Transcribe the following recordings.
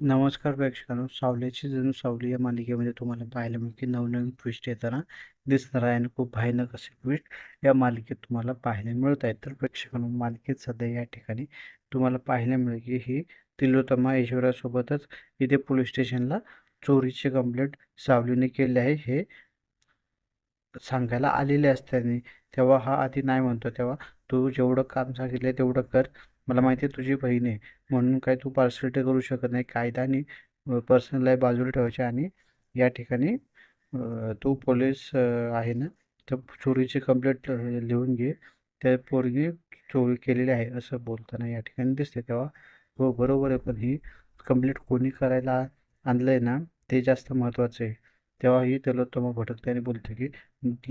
नमस्कार प्रेक्षकांनो. सावलीची जणू सावली या मालिकेमध्ये तुम्हाला पाहायला मिळते नवनवीन ट्विस्ट येताना दिसणार आहे आणि खूप भयानक असे ट्विस्ट या मालिकेत तुम्हाला पाहायला मिळत आहेत. तर प्रेक्षकांनो मालिकेत सध्या या ठिकाणी तुम्हाला पाहायला मिळेल की ही तिलोत्तमा ऐश्वर्यासोबतच इथे पोलीस स्टेशनला चोरीची कंप्लेंट सावलीने केली आहे. हे सांगायला आलेले असताना तेव्हा हा आधी नाही म्हणतो तेव्हा तू जेवढं काम सांगितलं तेवढं कर. मला माहिती आहे तुझी बहीण आहे. म्हणून काय तू पार्सलिटी करू शकत नाही. कायदा आणि पर्सनल लाईफ बाजूला ठेवायचे आणि या ठिकाणी तू पोलीस आहे ना तर चोरीची कंप्लेंट लिहून घे. त्या पोरगी चोरी केलेली आहे असं बोलताना या ठिकाणी दिसते तेव्हा हो बरोबर आहे. पण ही कंप्लेंट कोणी करायला आणलं आहे ना ते जास्त महत्त्वाचं आहे. तेव्हा ही त्याला तो मग भटकते आणि बोलते की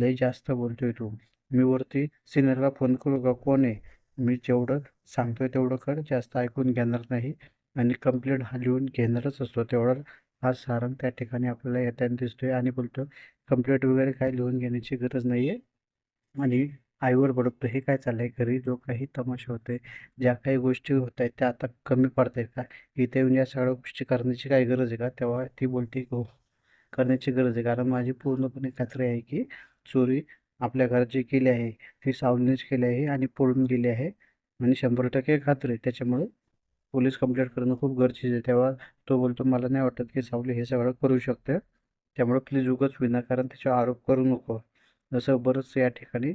लय जास्त बोलतोय तू. मी वरती सिनियरला फोन करू का? कोण आहे? मी जेवढं सांगतोय तेवढं कर जास्त ऐकून घेणार नाही आणि कंप्लेंट हा लिहून घेणारच असतो. तेवढं हा सारंग त्या ठिकाणी आपल्याला येताना दिसतोय आणि बोलतो कंप्लेंट वगैरे काय लिहून घेण्याची गरज नाही आहे आणि आईवर बडबतो हे काय चाललंय? घरी जो काही तमाशा होतोय ज्या काही गोष्टी होत आहेत त्या आता कमी पडत आहेत का? इथे येऊन या सगळ्या गोष्टी करण्याची काय गरज आहे का? तेव्हा ती बोलते हो करण्याची गरज आहे. कारण माझी पूर्णपणे खात्री आहे की चोरी आपल्या घरात जी केली आहे ती सावलीनेच केली आहे आणि पळून गेली आहे आणि शंभर टक्के खात्री आहे. त्याच्यामुळे पोलीस कंप्लेंट करणं खूप गरजेचं आहे. तेव्हा तो बोलतो मला नाही वाटत की सावली हे सगळं करू शकते. त्यामुळे प्लीज उगाच विनाकारण त्याच्यावर आरोप करू नको. जसं बरंच या ठिकाणी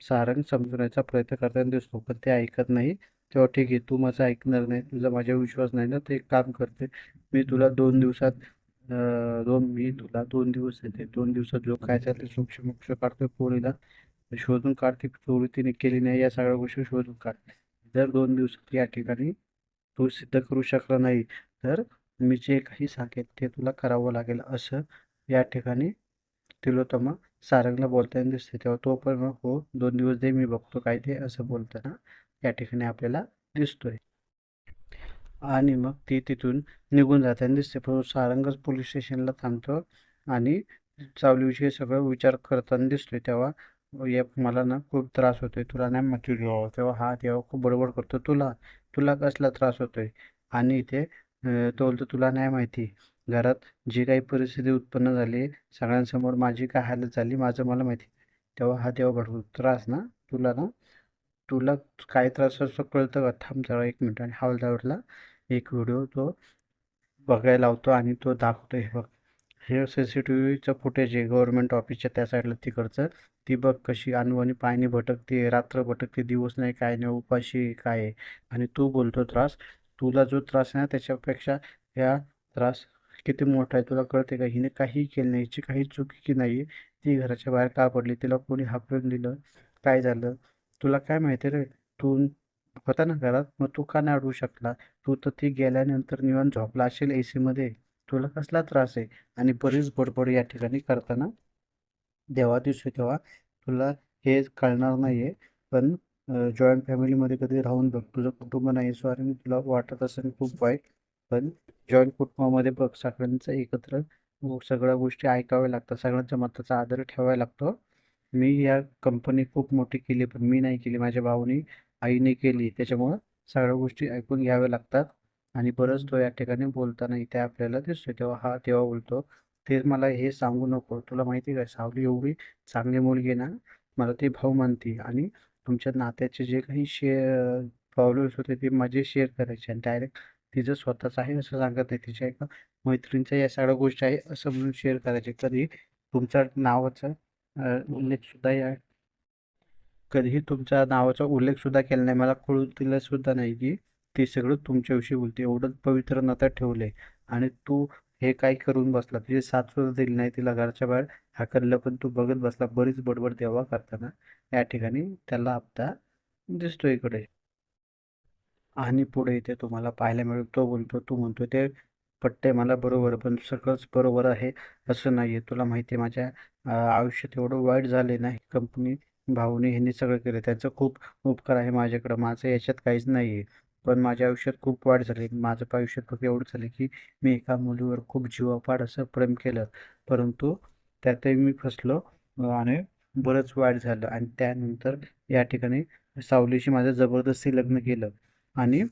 सारंग समजवण्याचा प्रयत्न करताना दिसतो. पण ते ऐकत नाही. तेव्हा ठीक आहे तू माझं ऐकणार नाही तुझा माझ्यावर विश्वास नाही ना ते एक काम करते. मी तुला दोन दिवसात दोन मी तुला दोन दिवस देते दोन दिवसात जो काय चालते ते मोक्ष काढतोय पोरीला. शोधून काढते चोरी तिने केली नाही या सगळ्या गोष्टी शोधून काढ. जर दोन दिवसात या ठिकाणी तू सिद्ध करू शकला नाही तर मी जे काही सांगेल ते तुला करावं लागेल. असं या ठिकाणी तिलोत्तमा सारंगला बोलताना दिसते. तेव्हा तो पण हो दोन दिवस दे मी बघतो काय ते असं बोलताना या ठिकाणी आपल्याला दिसतोय. आणि मग ती तिथून निघून जाताना दिसते पण सारंगच पोलीस स्टेशनला थांबतो आणि चावलीविषयी सगळं विचार करताना दिसतोय. तेव्हा या मला ना खूप त्रास होतोय. तुला नाही माहिती घ्यावं तेव्हा हा तेव्हा खूप बडबड करतो. तुला तुला कसला त्रास होतोय? आणि इथे तो बोलतो तुला नाही माहिती. घरात जी काही परिस्थिती उत्पन्न झाली सगळ्यांसमोर माझी काय हालत झाली माझं मला माहिती. तेव्हा हा तेव्हा भरपूर त्रास ना तुला ना तुला काय त्रास असतो कळतं का? थांब जरा एक मिनिट आणि हवालदारला एक व्हिडिओ तो बघायला लावतो आणि तो दाखवतो. हे बघ. हे सी सी टी व्हीचं फुटेज आहे गव्हर्नमेंट ऑफिसच्या त्या साईडला तिकडचं. ती बघ कशी अनवाणी पाणी भटकते रात्र भटकते दिवस नाही काय नाही उपाशी काय आहे. आणि तू बोलतो त्रास. तुला जो त्रास आहे ना त्याच्यापेक्षा या त्रास किती मोठा आहे तुला कळते का? हिने काही केलं नाही. हिची काही चुकी की नाही आहे ती घराच्या बाहेर का पडली? तिला कोणी हाकलून दिलं? काय झालं? तुला काय माहिती रे? तू होता ना घरात? मग तू का नाही अडवू शकला? तू तर ती गेल्यानंतर निवान झोपला असेल ए सीमध्ये तुला कसला त्रास आहे? आणि बरीच बडबड या ठिकाणी करताना? देवा दिसू तेव्हा. तुला हे कळणार नाही आहे पण जॉईंट फॅमिलीमध्ये कधी राहून बघ. तुझं कुटुंब नाही सॉरी तुला वाटत असेल खूप वाईट. पण जॉईंट कुटुंबामध्ये बघ. सगळ्यांचं एकत्र सगळ्या गोष्टी ऐकाव्या लागतात. सगळ्यांच्या मताचा आदर ठेवायला लागतो. मी या कंपनी खूप मोठी केली पण मी नाही केली. माझ्या भाऊनी आईने केली. त्याच्यामुळं सगळ्या गोष्टी ऐकून घ्याव्या लागतात. आणि बरंच तो या ठिकाणी बोलताना इथे आपल्याला दिसतोय. तेव्हा हा तेव्हा बोलतो ते मला हे सांगू नको. तुला माहिती आहे का सावली एवढी चांगली मुलगी ना मला ती भाऊ मानते आणि तुमच्या नात्याचे जे काही शेअर प्रॉब्लेम्स होते ते माझे शेअर करायचे आणि डायरेक्ट तिचं स्वतःच आहे असं सांगत नाही. तिच्या एका मैत्रिणीचं या सगळ्या गोष्टी आहे असं म्हणून शेअर करायचे. कधी तुमचं नावाचं उल्लेख सुद्धा या कधीही तुमच्या नावाचा उल्लेख सुद्धा केला नाही. मला कळून दिलं सुद्धा नाही की ते सगळं तुमच्याविषयी बोलते एवढं पवित्र नातं ठेवलंय. आणि तू हे काय करून बसला? तुझी साथ सुद्धा दिली नाही. तिला घरच्या बाहेर हाकललं पण तू बघत बसला. बरीच बडबड देवा करताना. या ठिकाणी त्याला आपता दिसतो इकडे. आणि पुढे इथे तुम्हाला पाहायला मिळेल. तो बोलतो तू म्हणतो ते पट्टे मला बरोबर पण सगळंच बरोबर आहे असं नाही आहे तुला माहिती आहे माझ्या आयुष्यात एवढं वाईट झाले नाही कंपनी भाऊने ह्यांनी सगळं केलं. त्यांचं खूप उपकार आहे माझ्याकडं. माझं याच्यात काहीच नाही आहे पण माझ्या आयुष्यात खूप वाढ झाली. माझं आयुष्यात फक्त एवढं झालं की मी एका मुलीवर खूप जीवापाड असं प्रेम केलं. परंतु त्यातही मी फसलो आणि बरंच वाईट झालं. आणि त्यानंतर या ठिकाणी सावलीशी माझं जबरदस्ती लग्न केलं. आणि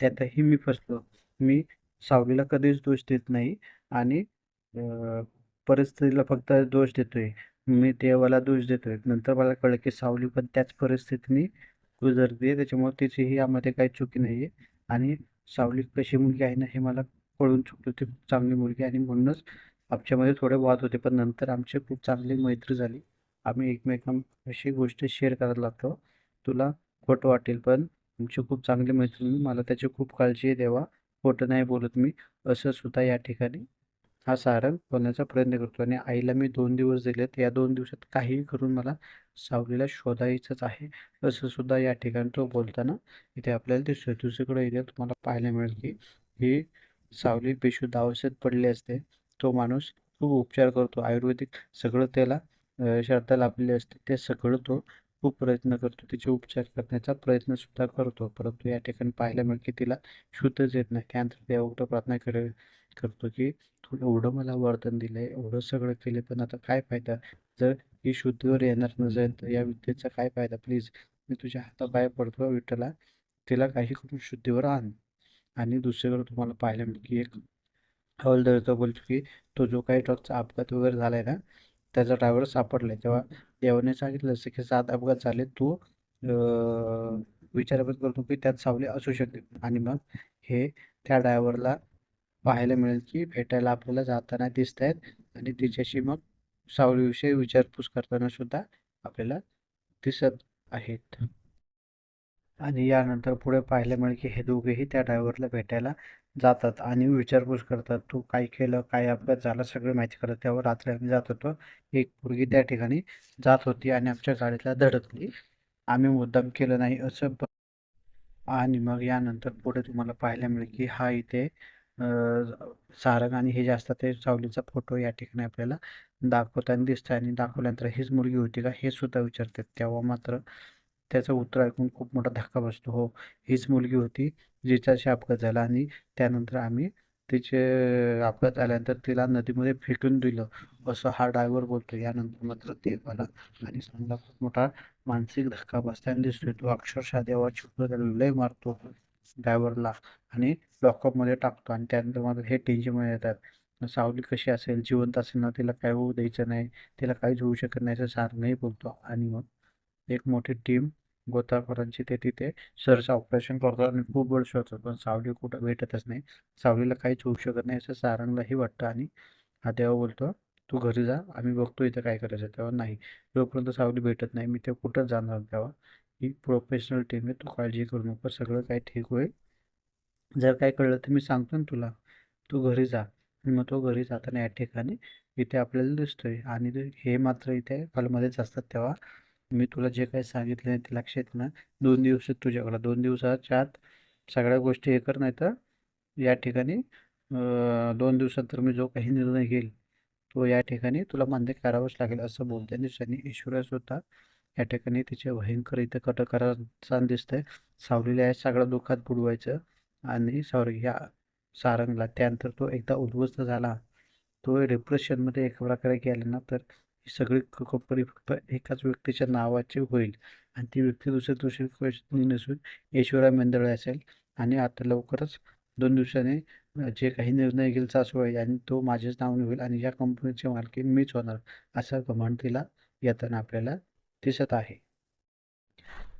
त्यातही मी फसलो. मी सावलीला कधीच दोष देत नाही. आणि परिस्थितीला फक्त दोष देतोय. मी देवाला दोष देतोय. नंतर मला कळलं की सावली पण त्याच परिस्थितीने गुजरते. त्याच्यामुळे तिचीही यामध्ये काही चुकी नाही आहे आणि सावली कशी मुलगी आहे ना हे मला कळून चुकलं. ती खूप चांगली मुलगी आणि म्हणूनच आमच्यामध्ये थोडे वाद होते. पण नंतर आमची खूप चांगली मैत्री झाली. आम्ही एकमेकांशी गोष्टी शेअर करायला लागतो. तुला खोटं वाटेल पण आमची खूप चांगली मैत्री मला त्याची खूप काळजी आहे देवा. खोटं नाही बोलत मी. असं सुद्धा या ठिकाणी हा सारंग बोलण्याचा प्रयत्न करतो आणि आईला मी दोन दिवस दिलेत. या दोन दिवसात काहीही करून मला सावलीला शोधायचंच आहे. असं सुद्धा या ठिकाणी तो बोलताना इथे आपल्याला दिसतोय. दुसरीकडे इथे तुम्हाला पाहायला मिळेल की ही सावली बेशुद्ध अवस्थेत पडली असते. तो माणूस खूप उपचार करतो. आयुर्वेदिक सगळं त्याला श्रद्धा लाभलेली असते. ते सगळं तो खूप प्रयत्न करतो. तिचे उपचार करण्याचा प्रयत्न सुद्धा करतो. परंतु या ठिकाणी पाहायला मिळेल की तिला शुद्धच येत नाही. त्यानंतर देवाकडं प्रार्थना करेल करतो की तू एवढं मला वरदान दिलंय एवढं सगळं केलं पण आता काय फायदा? जर ही शुद्धीवर येणार नसेल तर या विद्येचा काय फायदा? प्लीज मी तुझ्या हाताबाहेर पडतो विठ्ठला. तिला काही करून शुद्धीवर आण. आणि दुसरीकडे तुम्हाला पाहायला मिळेल की एक हवालदार बोलतो की तो जो काही ट्रकचा अपघात वगैरे झालाय ना त्याचा ड्रायव्हर सापडलाय. तेव्हा देवाने सांगितलं असं की सात अपघात झाले तू अं, विचारपूस करतो की त्यात सावली असू शकते आणि मग हे त्या ड्रायव्हरला पाहायला मिळेल की भेटायला आपल्याला जाताना दिसत आहेत आणि तिच्याशी मग सावलीविषयी विचारपूस करताना सुद्धा आपल्याला दिसत आहेत. आणि यानंतर पुढे पाहायला मिळेल की हे दोघेही त्या ड्रायव्हरला भेटायला जातात आणि विचारपूस करतात तू काय केलं? काय अपघात झाला? सगळं माहिती करत त्यावर रात्री आम्ही जात होतो. एक मुलगी त्या ठिकाणी जात होती आणि आमच्या गाडीला धडकली आम्ही मुद्दाम केलं नाही असं आणि मग यानंतर पुढे तुम्हाला पाहायला मिळेल की हा इथे सारंग आणि हे जे असतात ते सावलीचा फोटो या ठिकाणी आपल्याला दाखवताना दिसतं आणि दाखवल्यानंतर हीच मुलगी होती का हे सुद्धा विचारतात. तेव्हा मात्र त्याचं उत्तर ऐकून खूप मोठा धक्का बसतो. हो हीच मुलगी होती जिच्याशी अपघात झाला आणि त्यानंतर आम्ही तिचे अपघात झाल्यानंतर तिला नदीमध्ये फेकून दिलं. असं हा ड्रायव्हर बोलतो. यानंतर मात्र ते मला आणि समजा खूप मोठा मानसिक धक्का बसताना दिसतोय. तो अक्षरशः देवाची लय मारतो. ड्रायव्हरला आणि लॉकअपमध्ये टाकतो आणि त्यानंतर मात्र हे टेन्शनमध्ये येतात. सावली कशी असेल? जिवंत असेल ना तिला काय होऊ द्यायचं नाही तिला काहीच होऊ शकत नाही असं सारंगही बोलतो. आणि मग एक मोठी टीम गोताखोरांची ते तिथे सरचं ऑपरेशन करतात आणि खूप वेळ शोधतात पण सावली कुठं भेटतच नाही. सावलीला काहीच होऊ शकत नाही असं सारंगलाही वाटतं आणि हा तेव्हा बोलतो तू घरी जा आम्ही बघतो इथं काय करायचं. तेव्हा नाही जोपर्यंत सावली भेटत नाही मी ते कुठं जाणार? तेव्हा ही प्रोफेशनल टीम आहे. तू काळजी करू नको. सगळं काही ठीक होईल. जर काय कळलं तर मी सांगतो ना तुला. तू घरी जा. आणि मग तो घरी जाताना या ठिकाणी इथे आपल्याला दिसतोय. आणि ते- हे मात्र इथे हॉलमध्येच असतात तेव्हा मी तुला जे काही सांगितलं ते लक्षात ना. दोन दिवस तुझ्याकडे. दोन दिवसाच्या आत सगळ्या गोष्टी हे कर नाही तर या ठिकाणी दोन दिवसात तर मी जो काही निर्णय घेईल तो या ठिकाणी तुला मान्य करावंच लागेल. असं बोलते दिवसांनी ईश्वरा स्वतः या ठिकाणी तिचे भयंकर इथं कटकराचा दिसतंय. सावलीला या सगळ्या दुःखात बुडवायचं आणि सॉरी या सारंगला त्यानंतर तो एकदा उद्ध्वस्त झाला. तो डिप्रेशनमध्ये एका प्रकारे गेला ना तर ही सगळी कंपनी फक्त एकाच व्यक्तीच्या नावाची होईल आणि ती व्यक्ती दुसऱ्या दुसरी नसून ऐश्वर्या मेंदळे असेल. आणि आता लवकरच दोन दिवसांनी जे काही निर्णय घेईल सासूबाई आणि तो माझ्याच नावाने होईल आणि या कंपनीची मालकी मीच होणार असा घमंड तिला येताना आपल्याला दिसत आहे.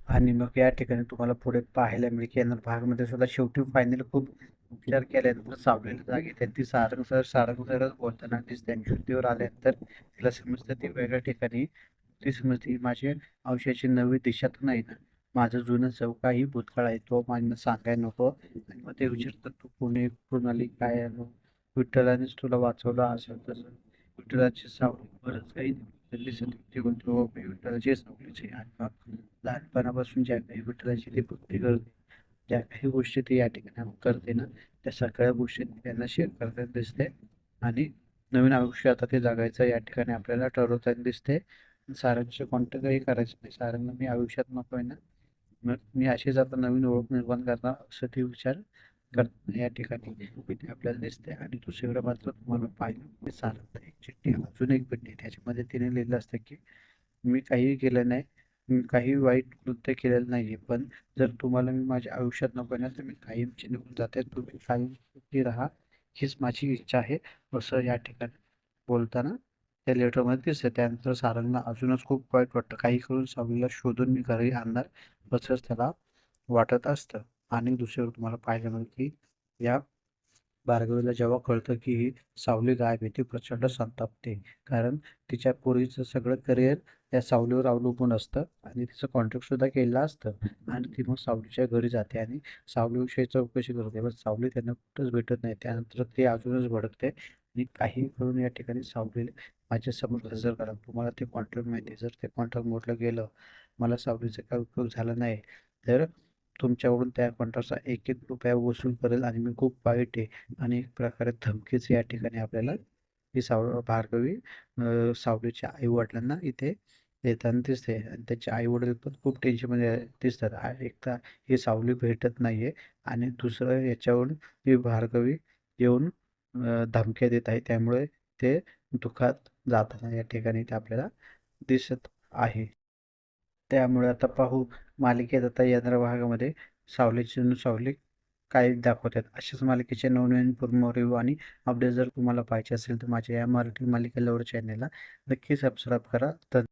आणि मग या ठिकाणी तुम्हाला पुढे पाहायला मिळेल की येणार भागमध्ये सुद्धा शेवटी फायनल खूप उपचार केल्यानंतर सावलेली जागी. येते ती सारंग सर सारंग सरच बोलताना दिसते आणि शुद्धीवर आल्यानंतर तिला समजतं ती वेगळ्या ठिकाणी ती समजते माझे अंशाची नवी दिशा तर नाही ना. माझं जुनं जो काही भूतकाळ आहे तो माझ्या सांगायला नको. आणि मग ते विचारतात तू कोणी कुठून आली? काय आलो विठ्ठलानेच तुला वाचवलं असं तसं. विठ्ठलाची सावली बरंच काही दिसत होती म्हणतो "हो, आणि लहानपणापासून ज्या काही विठ्ठलाची ती भक्ती करते ज्या काही गोष्टी ती या ठिकाणी करते ना त्या सगळ्या गोष्टी त्यांना शेअर करताना दिसते. आणि नवीन आयुष्य आता ते जगायचं या ठिकाणी आपल्याला ठरवताना दिसते. सारंगशी कॉन्टॅक्टही करायचं नाही. सारांना मी आयुष्यात नको आहे ना. मग मी अशीच आता नवीन ओळख निर्माण करणार असं ती विचार करताना या ठिकाणी इथे आपल्याला दिसते आणि दुसरीकडे मात्र तुम्हाला पाहिलं की सारंग एक चिठ्ठी अजून एक भेटते त्याच्यामध्ये तिने लिहिलं असतं की मी काहीही केलं नाही. मी काही वाईट कृत्य केलेलं नाही आहे पण जर तुम्हाला मी माझ्या आयुष्यात नको ना तर मी कायमची निघून जाते. तुम्ही कायम सुखी राहा. हीच माझी इच्छा आहे. असं या ठिकाणी बोलताना त्या लेटरमध्ये दिसतं त्यानंतर सारंगला अजूनच खूप वाईट वाटतं. काही करून सावलीला शोधून मी घरी आणणार. असंच त्याला वाटत असतं. आणि दुसऱ्यावर तुम्हाला पाहायला मिळेल की या भार्गवीला जेव्हा कळतं की ही सावली गायब आहे ती प्रचंड संतापते. कारण तिच्या पूर्वीचं सगळं करिअर त्या सावलीवर अवलंबून असतं आणि तिचं कॉन्ट्रॅक्ट सुद्धा केलेलं असतं. आणि ती मग सावलीच्या घरी जाते आणि सावलीविषयी चौकशी करते. पण सावली त्यांना कुठंच भेटत नाही. त्यानंतर ते अजूनच भडकते आणि काही करून या ठिकाणी सावलीला माझ्यासमोर हजर करा. तुम्हाला ते कॉन्ट्रॅक्ट माहिती आहे. जर ते कॉन्ट्रॅक्ट मोडलं गेलं मला सावलीचा काही उपयोग झाला नाही तर तुमच्याकडून त्या कॉन्ट्रॅक्टचा एक एक रुपया वसूल करेल आणि मी खूप वाईट आहे. आणि एक प्रकारे धमकीच या ठिकाणी आपल्याला ही साव भार्गवी सावलीच्या आई वडिलांना इथे देताना दिसते. आणि त्याचे आई वडील पण खूप टेन्शनमध्ये दिसतात. एक तर ही सावली भेटत नाही आहे आणि दुसरं याच्यावरून ही भार्गवी येऊन धमक्या देत आहे. त्यामुळे ते दुखात जाताना या ठिकाणी ते आपल्याला दिसत आहे. त्यामुळे आता पाहू मालिकेत आता येणाऱ्या भागामध्ये सावलीची सावली काय दाखवतात अशाच मालिकेचे नवनवीन पूर्ण रिव्ह्यू आणि अपडेट जर तुम्हाला पाहिजे असेल तर माझ्या या मराठी मालिका लवर चॅनेलला नक्की सबस्क्राईब करा. तर